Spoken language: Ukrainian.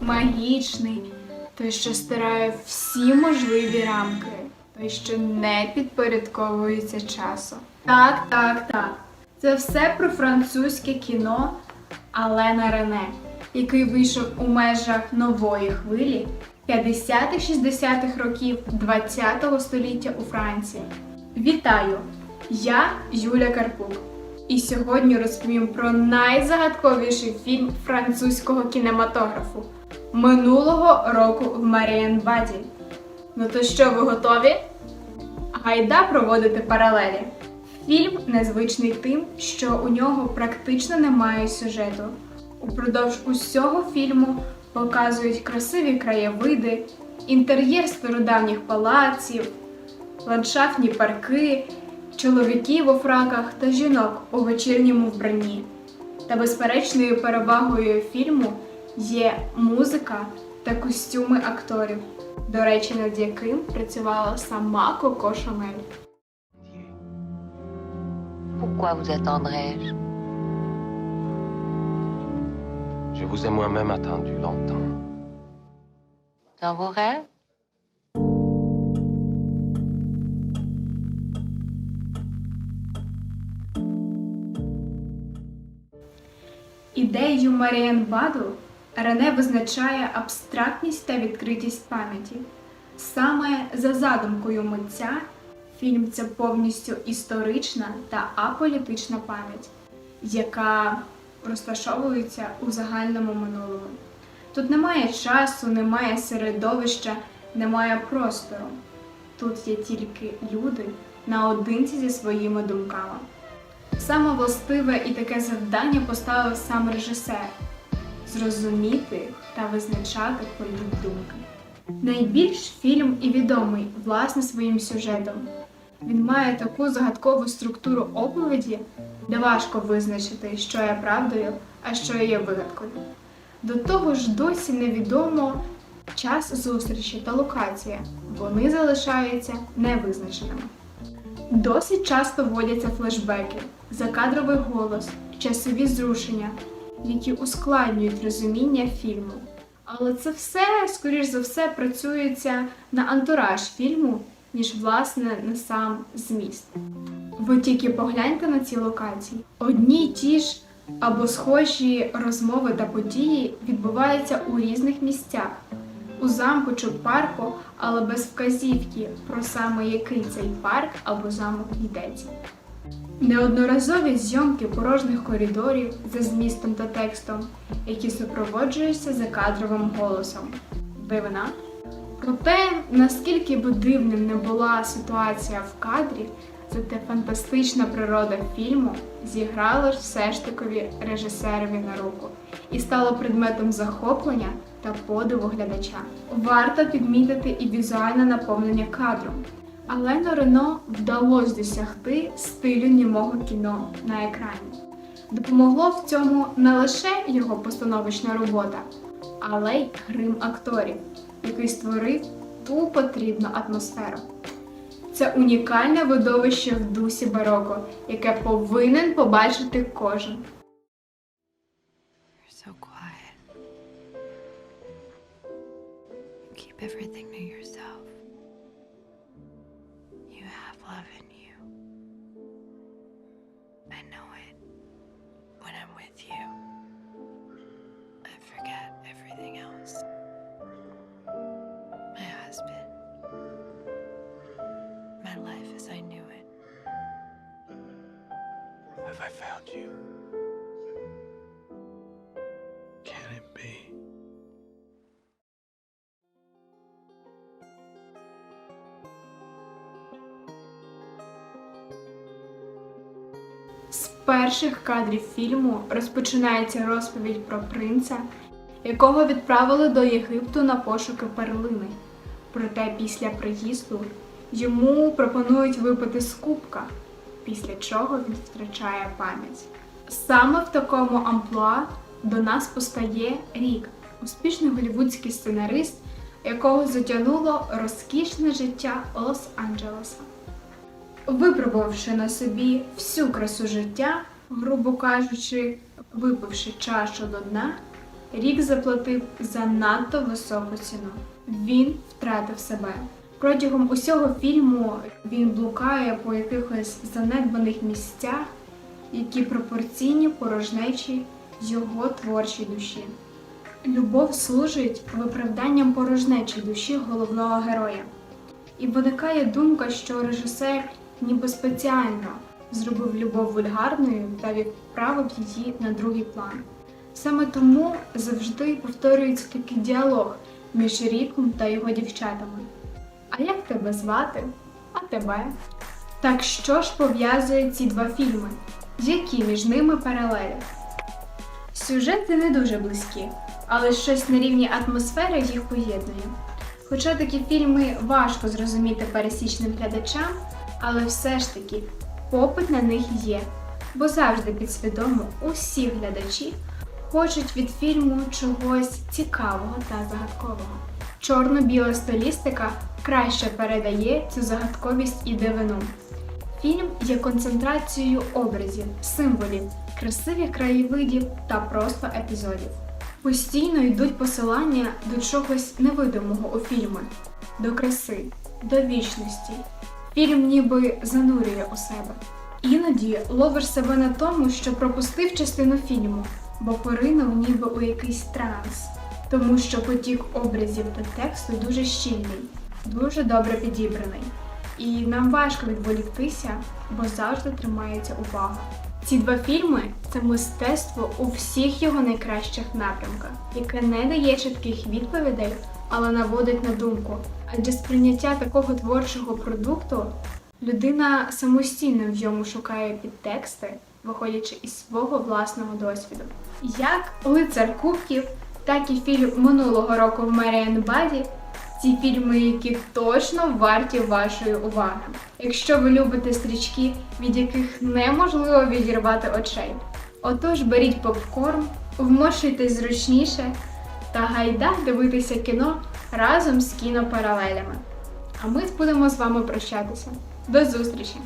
магічний, той, що стирає всі можливі рамки, той, що не підпорядковується часу. Так, так, так. Це все про французьке кіно Алена Рене, який вийшов у межах нової хвилі 50-60-х років ХХ століття у Франції. Вітаю! Я Юля Карпук. І сьогодні розповім про найзагадковіший фільм французького кінематографу минулого року в Маріенбаді. Ну то що, ви готові? Гайда проводити паралелі. Фільм незвичний тим, що у нього практично немає сюжету. Упродовж усього фільму показують красиві краєвиди, інтер'єр стародавніх палаців, ландшафтні парки, чоловіків у фраках та жінок у вечірньому вбранні. Та безперечною перевагою фільму є музика та костюми акторів, до речі, над яким працювала сама Коко Шанель. Pourquoi vous attendrais-je Je vous ai moi-même attendu longtemps. Dans vos rêves Ідеєю Маріенбаду Рене визначає абстрактність та відкритість пам'яті. Саме за задумкою митця фільм це повністю історична та аполітична пам'ять, яка розташовується у загальному минулому. Тут немає часу, немає середовища, немає простору. Тут є тільки люди наодинці зі своїми думками. Саме властиве і таке завдання поставив сам режисер зрозуміти та визначати політ думки. Найбільш фільм і відомий власне своїм сюжетом. Він має таку загадкову структуру оповіді, де важко визначити, що є правдою, а що є вигадкою. До того ж, досі невідомо час зустрічі та локація. Вони залишаються невизначеними. Досить часто вводяться флешбеки, закадровий голос, часові зрушення, які ускладнюють розуміння фільму. Але це все, скоріш за все, працюється на антураж фільму, ніж власне на сам зміст. Ви тільки погляньте на ці локації. Одні й ті ж або схожі розмови та події відбуваються у різних місцях, у замку чи парку, але без вказівки про саме який цей парк або замок йдеться. Неодноразові зйомки порожніх коридорів за змістом та текстом, які супроводжуються закадровим голосом. Дивина. Проте, наскільки би дивним не була ситуація в кадрі, зате фантастична природа фільму зіграла ж все ж такові режисерові на руку і стало предметом захоплення та подиву глядача. Варто підмітити і візуальне наповнення кадром. Алену Рено вдалося досягти стилю німого кіно на екрані. Допомогло в цьому не лише його постановочна робота, але й грим акторів, який створив ту потрібну атмосферу. Це унікальне видовище в дусі бароко, яке повинен побачити кожен. It. When I'm with you, Have I found you? Can it be? З перших кадрів фільму розпочинається розповідь про принца, якого відправили до Єгипту на пошуки перлини. Проте після приїзду йому пропонують випити з кубка, після чого він втрачає пам'ять. Саме в такому амплуа до нас постає Рік, успішний голівудський сценарист, якого затягнуло розкішне життя Лос-Анджелеса. Випробувавши на собі всю красу життя, грубо кажучи, випивши чашу до дна, Рік заплатив занадто високу ціну. Він втратив себе. Протягом усього фільму він блукає по якихось занедбаних місцях, які пропорційні порожнечі його творчій душі. Любов служить виправданням порожнечі душі головного героя. І виникає думка, що режисер ніби спеціально зробив любов вульгарною та відправив її на другий план. Саме тому завжди повторюється такий діалог між Ріком та його дівчатами. А як тебе звати? А тебе? Так що ж пов'язує ці два фільми? Які між ними паралелі? Сюжети не дуже близькі, але щось на рівні атмосфери їх поєднує. Хоча такі фільми важко зрозуміти пересічним глядачам, але все ж таки попит на них є, бо завжди підсвідомо усі глядачі хочуть від фільму чогось цікавого та загадкового. Чорно-біла стилістика краще передає цю загадковість і дивину. Фільм є концентрацією образів, символів, красивих краєвидів та просто епізодів. Постійно йдуть посилання до чогось невидимого у фільми, до краси, до вічності. Фільм ніби занурює у себе. Іноді ловиш себе на тому, що пропустив частину фільму, бо поринув ніби у якийсь транс, тому що потік образів та тексту дуже щільний, дуже добре підібраний. І нам важко відволіктися, бо завжди тримається увага. Ці два фільми це мистецтво у всіх його найкращих напрямках, яке не дає чітких відповідей, але наводить на думку. Адже сприйняття такого творчого продукту людина самостійно в йому шукає підтексти, виходячи із свого власного досвіду. Як лицар кубків, так і фільм минулого року в Меріан Баді ці фільми, які точно варті вашої уваги. Якщо ви любите стрічки, від яких неможливо відірвати очей. Отож беріть попкорн, вмощуйтесь зручніше та гайда дивитися кіно разом з кінопаралелями. А ми будемо з вами прощатися. До зустрічі!